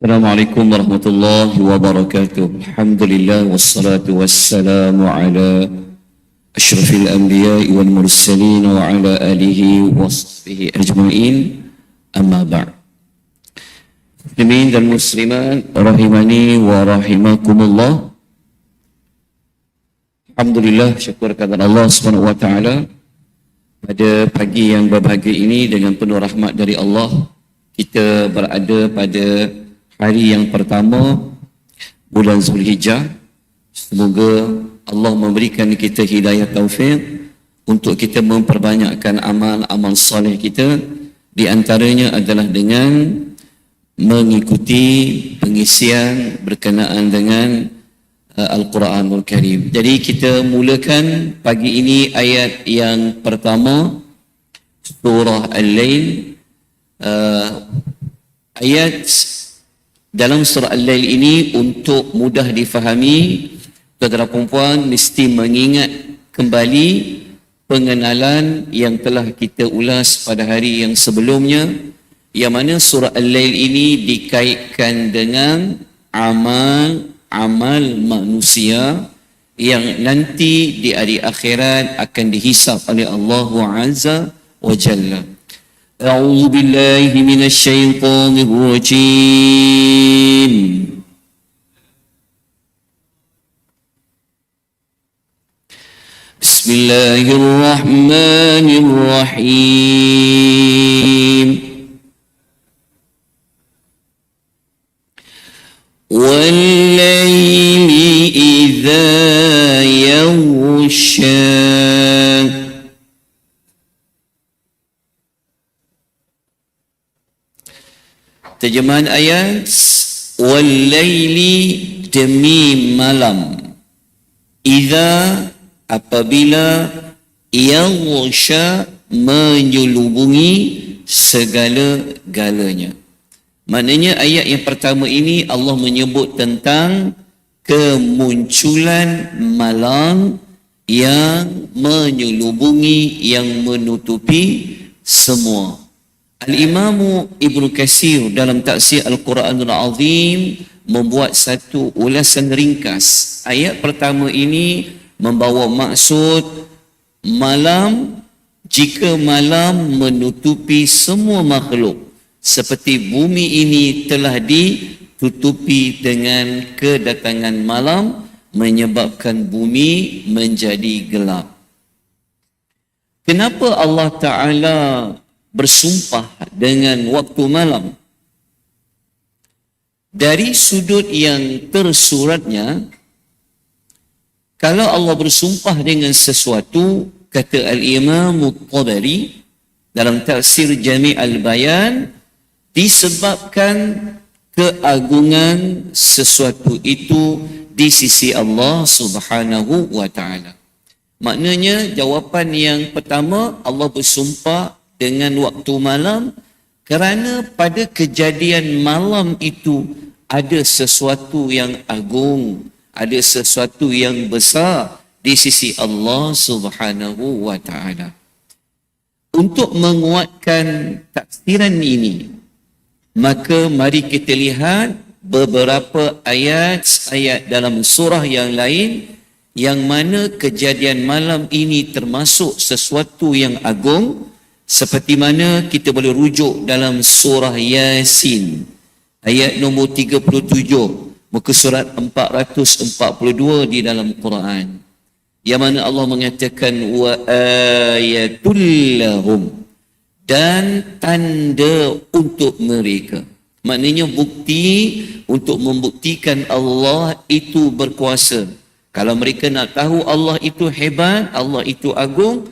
السلام عليكم ورحمة الله وبركاته الحمد لله والصلاة والسلام على أشرف الأنبياء والمرسلين وعلى آله وصحبه أجمعين أما بعد Muslimin dan Muslimat Rahimani wa Rahimakumullah Alhamdulillah syukur kepada Allah Subhanahu wa taala pada pagi yang berbahagia ini dengan penuh rahmat dari Allah kita berada pada hari yang pertama bulan Zulhijjah. Semoga Allah memberikan kita hidayah taufik untuk kita memperbanyakkan amal-amal soleh kita. Di antaranya adalah dengan mengikuti pengisian berkenaan dengan uh, Al-Quranul Karim. Jadi kita mulakan pagi ini ayat yang pertama surah Al-Lail uh, ayat dalam surah Al-Lail ini untuk mudah difahami saudara perempuan mesti mengingat kembali pengenalan yang telah kita ulas pada hari yang sebelumnya yang mana surah Al-Lail ini dikaitkan dengan amal amal manusia yang nanti di hari akhirat akan dihisap oleh Allah Azza wa Jalla. أعوذ بالله من الشيطان الرجيم. بسم الله الرحمن الرحيم. والليل إذا يغشى Terjemahan ayat Walaili demi malam Iza apabila Yaghsha menyelubungi segala-galanya Maknanya ayat yang pertama ini Allah menyebut tentang kemunculan malam yang menyelubungi, yang menutupi semua. Al-Imam Ibn Kasir dalam taksir Al-Quranul Azim membuat satu ulasan ringkas. Ayat pertama ini membawa maksud malam jika malam menutupi semua makhluk seperti bumi ini telah ditutupi dengan kedatangan malam menyebabkan bumi menjadi gelap. Kenapa Allah Ta'ala bersumpah dengan waktu malam. Dari sudut yang tersuratnya, kalau Allah bersumpah dengan sesuatu, kata Al-Imam Tabari dalam tafsir Jami' Al-Bayan, disebabkan keagungan sesuatu itu di sisi Allah Subhanahu wa taala. Maknanya jawapan yang pertama Allah bersumpah dengan waktu malam kerana pada kejadian malam itu ada sesuatu yang agung, ada sesuatu yang besar di sisi Allah Subhanahu wa taala. Untuk menguatkan tafsiran ini, maka mari kita lihat beberapa ayat-ayat dalam surah yang lain yang mana kejadian malam ini termasuk sesuatu yang agung seperti mana kita boleh rujuk dalam surah Yasin ayat nombor 37 muka surat 442 di dalam Quran. Yang mana Allah mengatakan wa ayatul lahum. Dan tanda untuk mereka. Maknanya bukti untuk membuktikan Allah itu berkuasa. Kalau mereka nak tahu Allah itu hebat Allah itu agung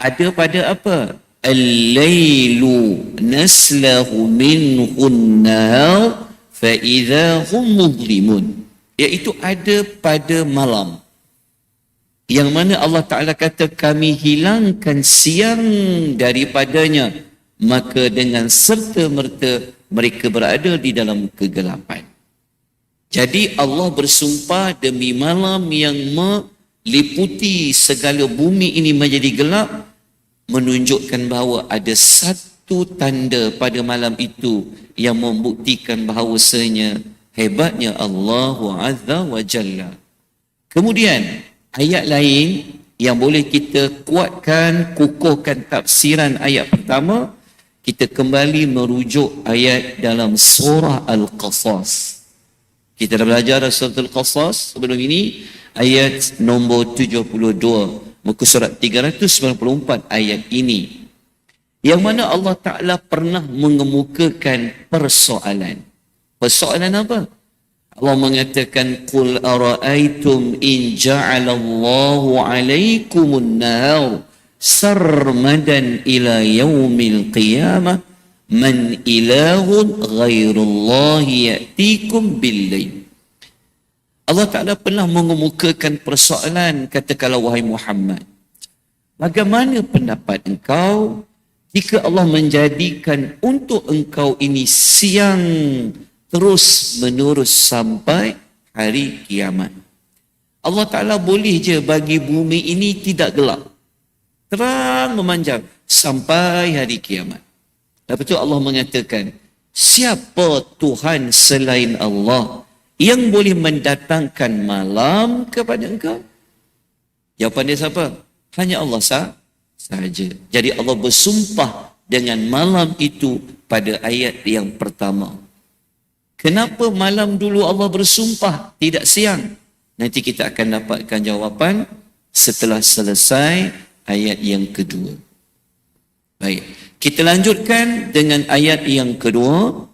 ada pada apa Al-lailu naslahu minhun nahar fa'idha hum mudlimun. Iaitu ada pada malam. Yang mana Allah Ta'ala kata kami hilangkan siang daripadanya. Maka dengan serta-merta mereka berada di dalam kegelapan. Jadi Allah bersumpah demi malam yang meliputi segala bumi ini menjadi gelap menunjukkan bahawa ada satu tanda pada malam itu yang membuktikan bahawasanya hebatnya Allah Azza wa Jalla. Kemudian ayat lain yang boleh kita kuatkan, kukuhkan tafsiran ayat pertama, kita kembali merujuk ayat dalam surah Al-Qasas. Kita dah belajar surah Al-Qasas sebelum ini, ayat nombor 72, muka surat 394 ayat ini yang mana Allah Ta'ala pernah mengemukakan persoalan. Persoalan apa? Allah mengatakan, Qul ara'aytum in ja'alallahu alaikumun nahar sarmadan ila yaumil qiyamah man ilahun ghairullahi ya'tikum billayl. Allah Ta'ala pernah mengemukakan persoalan, katakanlah wahai Muhammad. Bagaimana pendapat engkau jika Allah menjadikan untuk engkau ini siang terus menerus sampai hari kiamat. Allah Ta'ala boleh je bagi bumi ini tidak gelap. Terang memanjang sampai hari kiamat. Lepas itu Allah mengatakan, siapa Tuhan selain Allah yang boleh mendatangkan malam kepada engkau? Jawapan dia siapa? Hanya Allah sah sahaja. Jadi Allah bersumpah dengan malam itu pada ayat yang pertama. Kenapa malam dulu Allah bersumpah, tidak siang? Nanti kita akan dapatkan jawapan setelah selesai ayat yang kedua. Baik, kita lanjutkan dengan ayat yang kedua.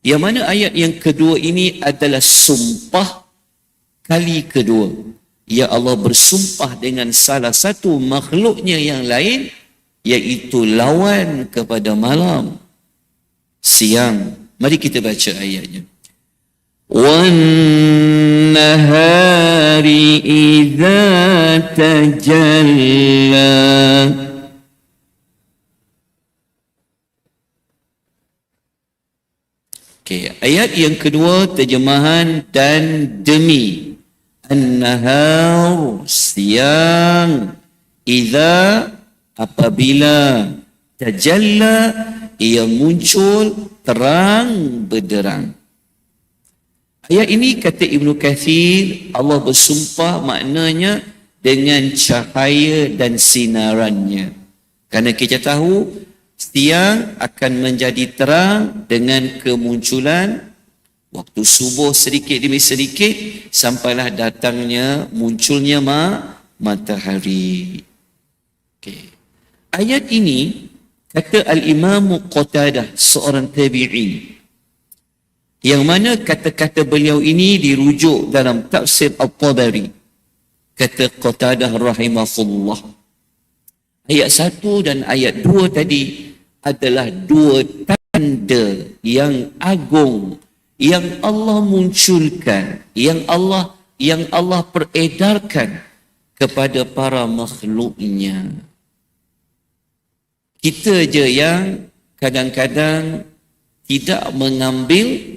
Yang mana ayat yang kedua ini adalah sumpah kali kedua. Ya Allah bersumpah dengan salah satu makhluknya yang lain iaitu lawan kepada malam siang. Mari kita baca ayatnya. Wan nahari idza Okay, ayat yang kedua terjemahan dan demi. An-nahar siang. Iza apabila Tajalla ia muncul terang berderang. Ayat ini kata Ibnu Kathir Allah bersumpah maknanya dengan cahaya dan sinarannya. Karena kita tahu siang akan menjadi terang dengan kemunculan Waktu subuh sedikit demi sedikit sampailah datangnya munculnya ma matahari. Okay. Ayat ini kata Al-Imam Qatadah seorang tabi'in yang mana kata-kata beliau ini dirujuk dalam tafsir Al-Tabari. Kata Qatadah rahimahullah. Ayat satu dan ayat dua tadi adalah dua tanda yang agung yang Allah munculkan, yang Allah yang Allah peredarkan kepada para makhluknya. Kita je yang kadang-kadang tidak mengambil,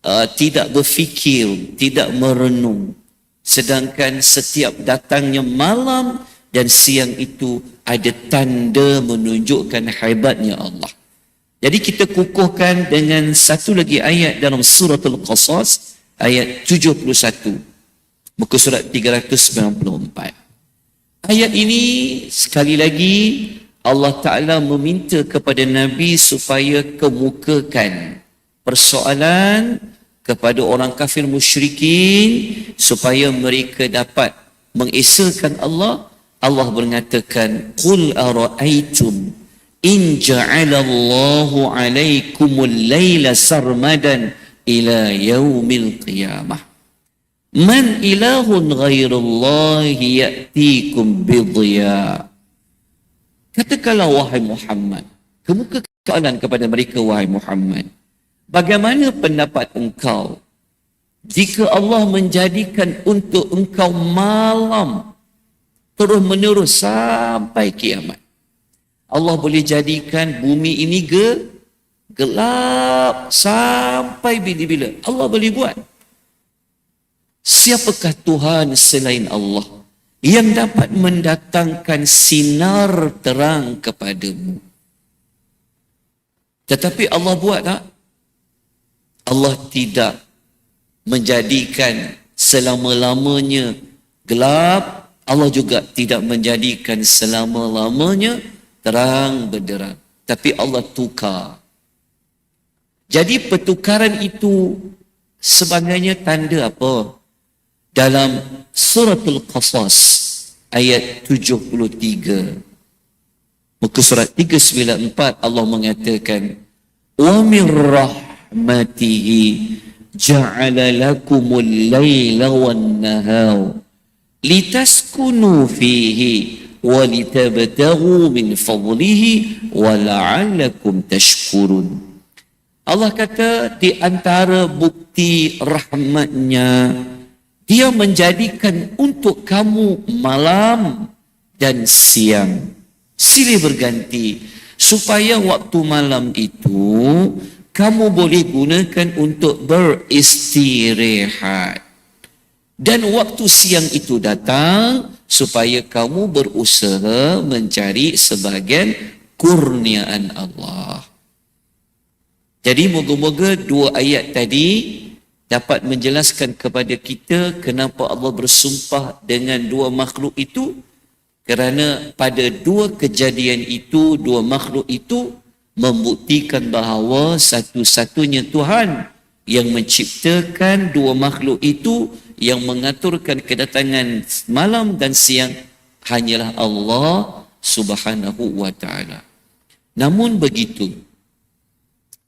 uh, tidak berfikir, tidak merenung. Sedangkan setiap datangnya malam dan siang itu ada tanda menunjukkan hebatnya Allah. Jadi kita kukuhkan dengan satu lagi ayat dalam surah Al-Qasas ayat 71 muka surat 394. Ayat ini sekali lagi Allah Ta'ala meminta kepada Nabi supaya kemukakan persoalan kepada orang kafir musyrikin supaya mereka dapat mengesahkan Allah Allah mengatakan qul ara'aytum in ja'alallahu alaikumul layla sarmadan ila yaumil qiyamah. Man ilahun ghairullahi ya'tikum bidhiya. Katakanlah wahai Muhammad kemuka soalan kepada mereka wahai Muhammad bagaimana pendapat engkau jika Allah menjadikan untuk engkau malam terus menerus sampai kiamat Allah boleh jadikan bumi ini ge, gelap sampai bila-bila. Allah boleh buat. Siapakah Tuhan selain Allah yang dapat mendatangkan sinar terang kepadamu? Tetapi Allah buat tak? Allah tidak menjadikan selama-lamanya gelap. Allah juga tidak menjadikan selama-lamanya terang benderang. Tapi Allah tukar. Jadi pertukaran itu sebagainya tanda apa? Dalam suratul Qasas ayat 73. Muka surat 394 Allah mengatakan rahmatihi ja'ala lakumul layla wan nahar litaskunu fihi walitabtaghu min fadlihi wala'allakum tashkurun Allah kata di antara bukti rahmatnya dia menjadikan untuk kamu malam dan siang. Silih berganti supaya waktu malam itu kamu boleh gunakan untuk beristirahat dan waktu siang itu datang supaya kamu berusaha mencari sebagian kurniaan Allah. Jadi moga-moga dua ayat tadi dapat menjelaskan kepada kita kenapa Allah bersumpah dengan dua makhluk itu kerana pada dua kejadian itu, dua makhluk itu membuktikan bahawa satu-satunya Tuhan yang menciptakan dua makhluk itu yang mengaturkan kedatangan malam dan siang hanyalah Allah Subhanahu wa taala. Namun begitu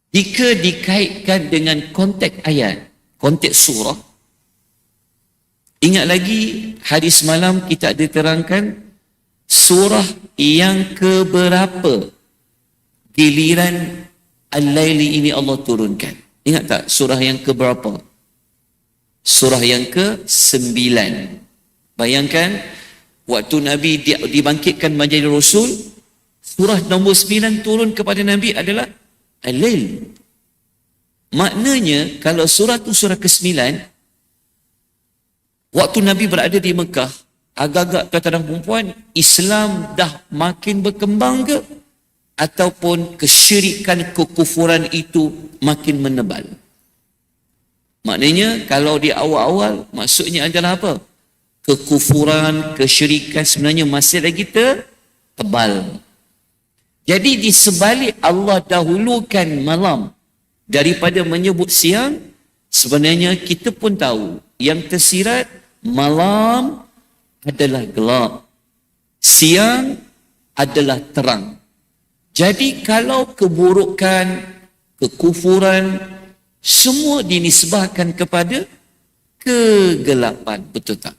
jika dikaitkan dengan konteks ayat, konteks surah ingat lagi hadis malam kita ada terangkan surah yang keberapa giliran Al-Laili ini Allah turunkan. Ingat tak surah yang keberapa? Surah yang ke-9. Bayangkan waktu Nabi dibangkitkan menjadi Rasul, surah nombor 9 turun kepada Nabi adalah Al-Lail. Maknanya kalau surah tu surah ke-9, waktu Nabi berada di Mekah, agak-agak kata dan perempuan, Islam dah makin berkembang ke? Ataupun kesyirikan kekufuran itu makin menebal? Maknanya kalau di awal-awal maksudnya adalah apa? Kekufuran, kesyirikan sebenarnya masih lagi tebal. Jadi di sebalik Allah dahulukan malam daripada menyebut siang, sebenarnya kita pun tahu yang tersirat malam adalah gelap. Siang adalah terang. Jadi kalau keburukan, kekufuran, semua dinisbahkan kepada kegelapan. Betul tak?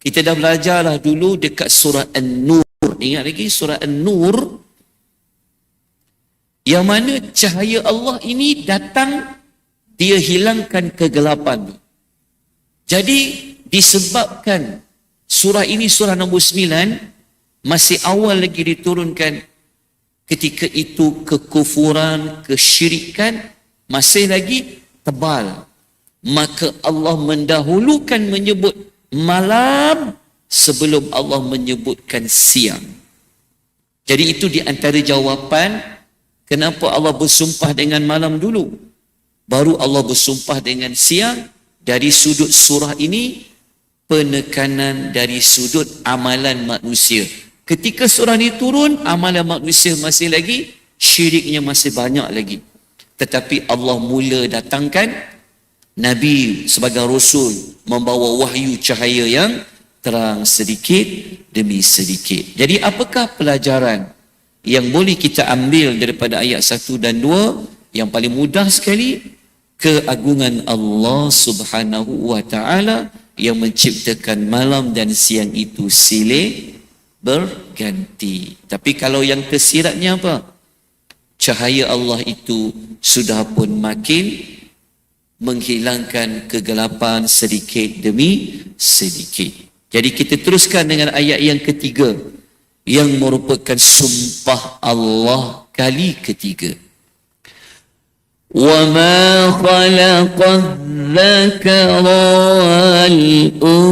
Kita dah belajarlah dulu dekat surah An-Nur. Ingat lagi surah An-Nur. Yang mana cahaya Allah ini datang, dia hilangkan kegelapan. Jadi disebabkan surah ini surah nombor 9 masih awal lagi diturunkan ketika itu kekufuran, kesyirikan masih lagi tebal. Maka Allah mendahulukan menyebut malam sebelum Allah menyebutkan siang. Jadi itu di antara jawapan kenapa Allah bersumpah dengan malam dulu. Baru Allah bersumpah dengan siang dari sudut surah ini penekanan dari sudut amalan manusia. Ketika surah ini turun, amalan manusia masih lagi, syiriknya masih banyak lagi tetapi Allah mula datangkan Nabi sebagai Rasul membawa wahyu cahaya yang terang sedikit demi sedikit. Jadi apakah pelajaran yang boleh kita ambil daripada ayat 1 dan 2 yang paling mudah sekali keagungan Allah Subhanahu wa taala yang menciptakan malam dan siang itu silih berganti. Tapi kalau yang tersiratnya apa? cahaya Allah itu sudah pun makin menghilangkan kegelapan sedikit demi sedikit. Jadi kita teruskan dengan ayat yang ketiga yang merupakan sumpah Allah kali ketiga. وَمَا خَلَقَ الذَّكَرَ وَالْأُنثَى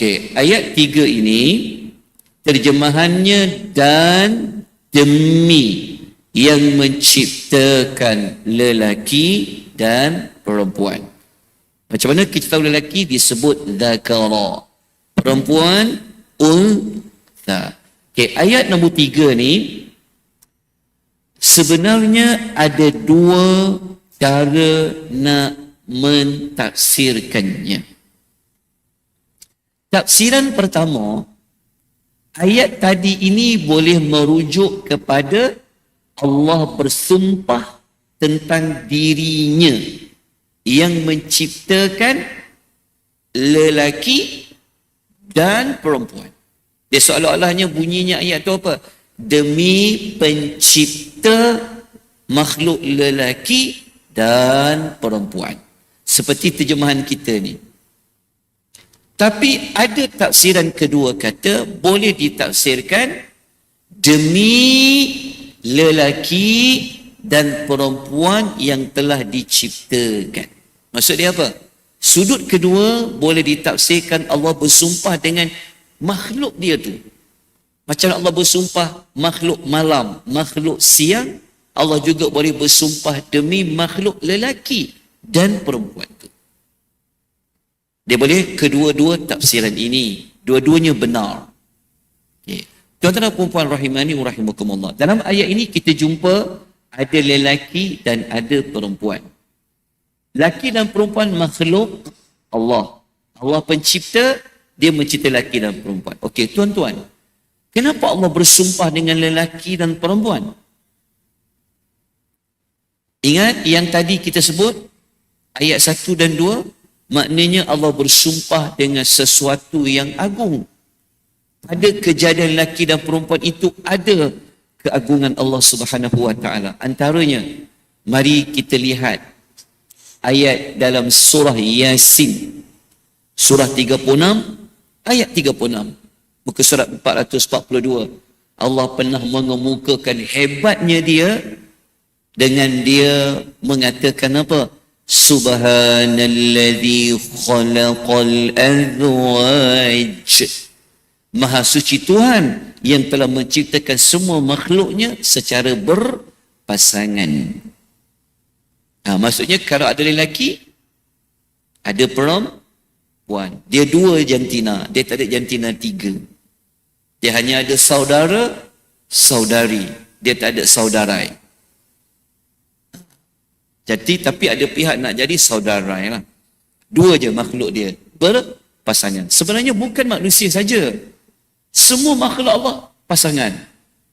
Okey, ayat tiga ini terjemahannya dan demi yang menciptakan lelaki dan perempuan. Macam mana kita tahu lelaki disebut zakara. Perempuan untha. Okey, ayat nombor tiga ni sebenarnya ada dua cara nak mentafsirkannya. Tafsiran pertama, ayat tadi ini boleh merujuk kepada Allah bersumpah tentang dirinya yang menciptakan lelaki dan perempuan. Dia seolah-olahnya bunyinya ayat itu apa? Demi pencipta makhluk lelaki dan perempuan. Seperti terjemahan kita ni. Tapi ada tafsiran kedua kata boleh ditafsirkan demi lelaki dan perempuan yang telah diciptakan. Maksud dia apa? Sudut kedua boleh ditafsirkan Allah bersumpah dengan makhluk dia tu. Macam Allah bersumpah makhluk malam, makhluk siang, Allah juga boleh bersumpah demi makhluk lelaki dan perempuan tu. Dia boleh kedua-dua tafsiran ini. Dua-duanya benar. Tuan-tuan dan perempuan rahimani wa rahimakumullah. Dalam ayat ini kita jumpa ada lelaki dan ada perempuan. Laki dan perempuan makhluk Allah. Allah pencipta, dia mencipta lelaki dan perempuan. Okey, tuan-tuan. Kenapa Allah bersumpah dengan lelaki dan perempuan? Ingat yang tadi kita sebut ayat 1 dan 2 Maknanya Allah bersumpah dengan sesuatu yang agung. Pada kejadian lelaki dan perempuan itu ada keagungan Allah Subhanahu wa taala. Antaranya mari kita lihat ayat dalam surah Yasin. Surah 36 ayat 36. Muka surat 442. Allah pernah mengemukakan hebatnya dia dengan dia mengatakan apa? Subhanalladzi khalaqal azwaj. Maha suci Tuhan yang telah menciptakan semua makhluknya secara berpasangan. Ha, maksudnya kalau ada lelaki, ada perempuan. Dia dua jantina. Dia tak ada jantina tiga. Dia hanya ada saudara, saudari. Dia tak ada saudarai. Jadi tapi ada pihak nak jadi saudara lah. Dua je makhluk dia berpasangan. Sebenarnya bukan manusia saja. Semua makhluk Allah pasangan.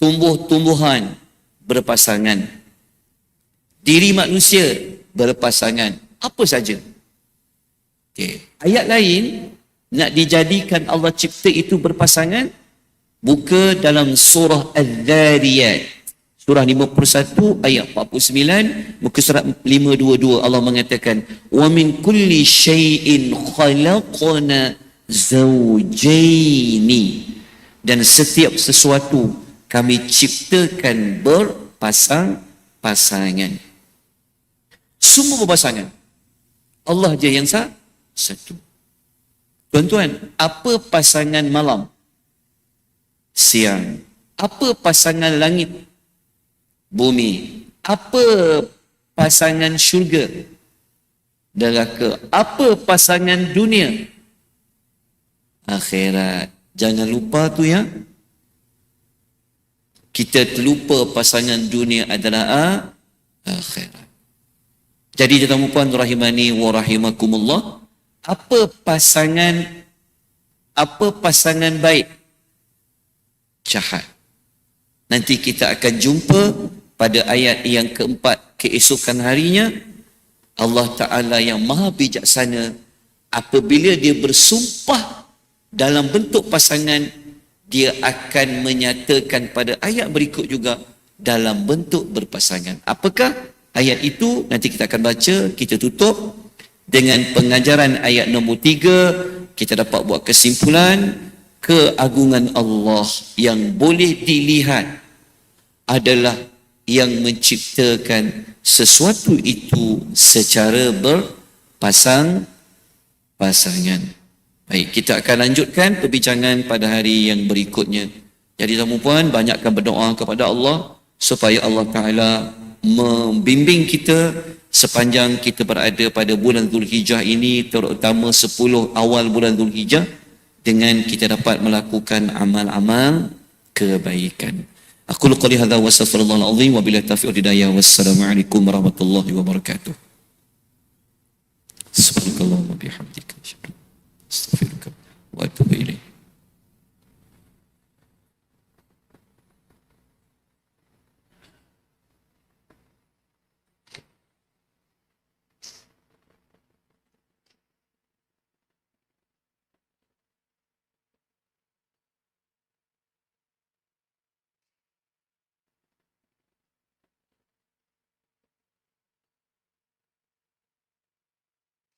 Tumbuh-tumbuhan berpasangan. Diri manusia berpasangan. Apa saja. Okay. Ayat lain nak dijadikan Allah cipta itu berpasangan buka dalam surah Al-Dhariyat Surah 51 ayat 49 muka surat 522 Allah mengatakan wa min kulli syai'in khalaqna zawjaini. Dan setiap sesuatu kami ciptakan berpasang pasangan semua berpasangan. Allah je yang sah, satu. Tuan-tuan apa pasangan malam? Siang. Apa pasangan langit bumi. Apa pasangan syurga? Neraka. Apa pasangan dunia? Akhirat. Jangan lupa tu ya. Kita terlupa pasangan dunia adalah akhirat. Jadi jatuh puan rahimani wa rahimakumullah. Apa pasangan apa pasangan baik? Jahat. Nanti kita akan jumpa pada ayat yang keempat keesokan harinya. Allah Ta'ala yang maha bijaksana apabila dia bersumpah dalam bentuk pasangan dia akan menyatakan pada ayat berikut juga dalam bentuk berpasangan. Apakah ayat itu? Nanti kita akan baca kita tutup. Dengan pengajaran ayat nombor tiga kita dapat buat kesimpulan keagungan Allah yang boleh dilihat adalah yang menciptakan sesuatu itu secara berpasang pasangan. Baik, kita akan lanjutkan perbincangan pada hari yang berikutnya. Jadi tuan puan banyakkan berdoa kepada Allah supaya Allah Taala membimbing kita sepanjang kita berada pada bulan Zulhijjah ini terutama 10 awal bulan Zulhijjah dengan kita dapat melakukan amal-amal kebaikan. Aku lakukan hadza wa astaghfirullah alazim wa billahi taufiq hidayah wassalamu warahmatullahi wabarakatuh. Subhanakallah wa bihamdika asyhadu an la ilaha illa anta astaghfiruka wa atubu ilaik.